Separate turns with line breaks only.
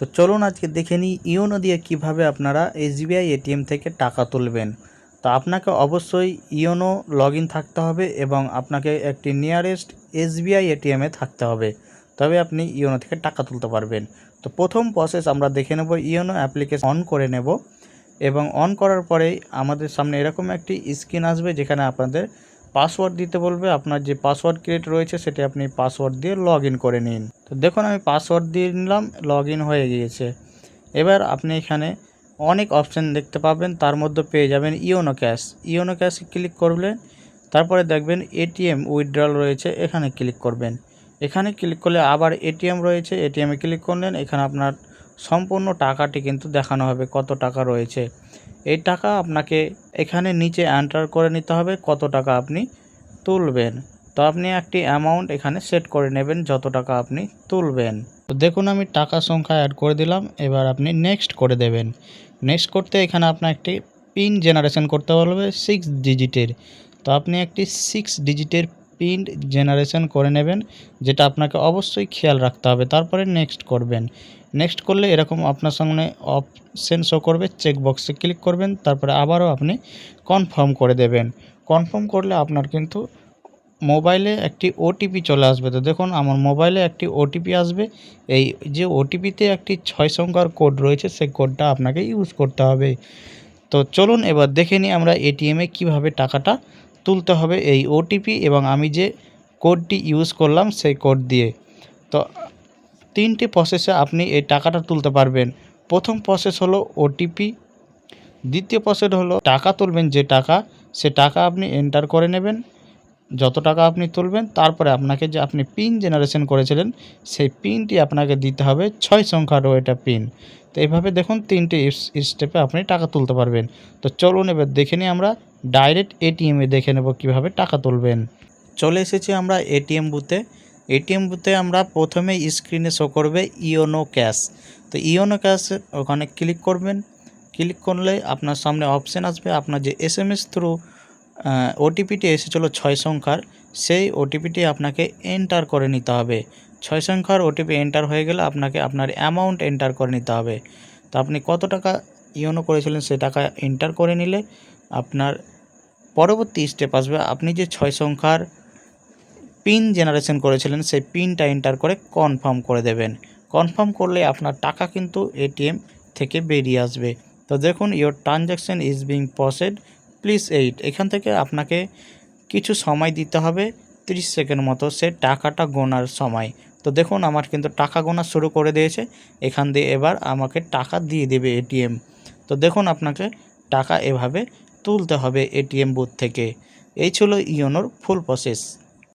তো চলুন আজকে দেখে নিই ইওনো দিয়ে কীভাবে আপনারা এসবিআই এটিএম থেকে টাকা তুলবেন। তো আপনাকে অবশ্যই ইওনো লগ থাকতে হবে এবং আপনাকে একটি নিয়ারেস্ট এসবিআই এটিএমে থাকতে হবে। তবে আপনি ইওনো থেকে টাকা তুলতে পারবেন। তো প্রথম প্রসেস আমরা দেখে নেব ইওনো অ্যাপ্লিকেশন অন করে নেব এবং অন করার পরেই আমাদের সামনে এরকম একটি স্ক্রিন আসবে যেখানে আপনাদের পাসওয়ার্ড দিতে বলবে, আপনার যে পাসওয়ার্ড ক্রিয়েট রয়েছে সেটি আপনি পাসওয়ার্ড দিয়ে লগ করে নিন। তো দেখুন, আমি পাসওয়ার্ড দিয়ে নিলাম লগ হয়ে গিয়েছে। এবার আপনি এখানে অনেক অপশান দেখতে পাবেন, তার মধ্যে পেয়ে যাবেন ইওনো ক্যাশ। ইওনো ক্যাশে ক্লিক করলে, তারপরে দেখবেন এটিএম উইথড্রল রয়েছে, এখানে ক্লিক করবেন। এখানে ক্লিক করলে আবার এটিএম রয়েছে, এটিএমে ক্লিক করলেন, এখানে আপনার সম্পূর্ণ টাকাটি কিন্তু দেখানো হবে, কত টাকা রয়েছে। এই টাকা আপনাকে এখানে নিচে এন্টার করে নিতে হবে, কত টাকা আপনি তুলবেন। তো আপনি একটি অ্যামাউন্ট এখানে সেট করে নেবেন, যত টাকা আপনি তুলবেন। তো দেখুন, আমি টাকা সংখ্যা অ্যাড করে দিলাম, এবার আপনি নেক্সট করে দেবেন। নেক্সট করতে এখানে আপনার একটি পিন জেনারেশন করতে বলবে সিক্স ডিজিটের তো আপনি একটি সিক্স ডিজিটের পিন জেনারেশন করে নেবেন, যেটা আপনাকে অবশ্যই খেয়াল রাখতে হবে। তারপরে নেক্সট করবেন। নেক্সট করলে এরকম আপনার সামনে অপশন শো করবে চেক বক্সে ক্লিক করবেন, তারপরে আবারও আপনি কনফার্ম করে দেবেন। কনফার্ম করলে আপনার কিন্তু মোবাইলে একটি ওটিপি চলে আসবে। তো দেখুন, আমার মোবাইলে একটি ওটিপি আসবে। এই যে ওটিপিতে একটি ছয় সংখ্যার কোড রয়েছে, সেই কোডটা আপনাকে ইউজ করতে হবে। তো চলুন এবার দেখে নিই আমরা এটিএমে কীভাবে টাকাটা তুলতে হবে এই ওটিপি এবং আমি যে কোডটি ইউজ করলাম সেই কোড দিয়ে। তো তিনটি প্রসেসে আপনি এই টাকাটা তুলতে পারবেন। প্রথম প্রসেস হলো ওটিপি দ্বিতীয় প্রসেস হলো টাকা তুলবেন, যে টাকা, সে টাকা আপনি এন্টার করে নেবেন, যত টাকা আপনি তুলবেন, তারপরে আপনাকে যে আপনি পিন জেনারেশন করেছিলেন, সেই পিনটি আপনাকে দিতে হবে ছয় সংখ্যারও এটা পিন তো এইভাবে দেখুন, তিনটে স্টেপে আপনি টাকা তুলতে পারবেন। তো চলুন এবার দেখে নিই আমরা ডাইরেক্ট এটিএমে দেখে নেব কীভাবে টাকা তুলবেন। চলে এসেছি আমরা এটিএম বুথে এটিএম বুথে আমরা প্রথমে স্ক্রিনে শো করবে ইওনো ক্যাশ। তো ইওনো ক্যাশ ওখানে ক্লিক করবেন। ক্লিক করলে আপনার সামনে অপশান আসবে। আপনার যে এস এম এস থ্রু ওটিপিটি এসেছিল ছয় সংখ্যার, সেই ওটিপিটি আপনাকে এন্টার করে নিতে হবে। ছয় সংখ্যার ওটিপি এন্টার হয়ে গেলে আপনাকে আপনার অ্যামাউন্ট এন্টার করে নিতে হবে। তো আপনি কত টাকা ইওনো করেছিলেন সে টাকা এন্টার করে নিলে আপনার পরবর্তী স্টেপ আসবে। আপনি যে ছয় সংখ্যার পিন জেনারেশন করেছিলেন, সেই পিনটা এন্টার করে কনফার্ম করে দেবেন। কনফার্ম করলে আপনার টাকা কিন্তু এটিএম থেকে বেরিয়ে আসবে। তো দেখুন your transaction is being proceed please wait এখান থেকে আপনাকে কিছু সময় দিতে হবে, তিরিশ সেকেন্ড মতো, সে টাকাটা গোনার সময়। তো দেখুন, আমার কিন্তু টাকা গোনা শুরু করে দিয়েছে, এখান দিয়ে এবার আমাকে টাকা দিয়ে দেবে এটিএম তো দেখুন, আপনাকে টাকা এভাবে তুলতে হবে এটিএম বুথ থেকে। এই ছিল ইওনোর ফুল প্রসেস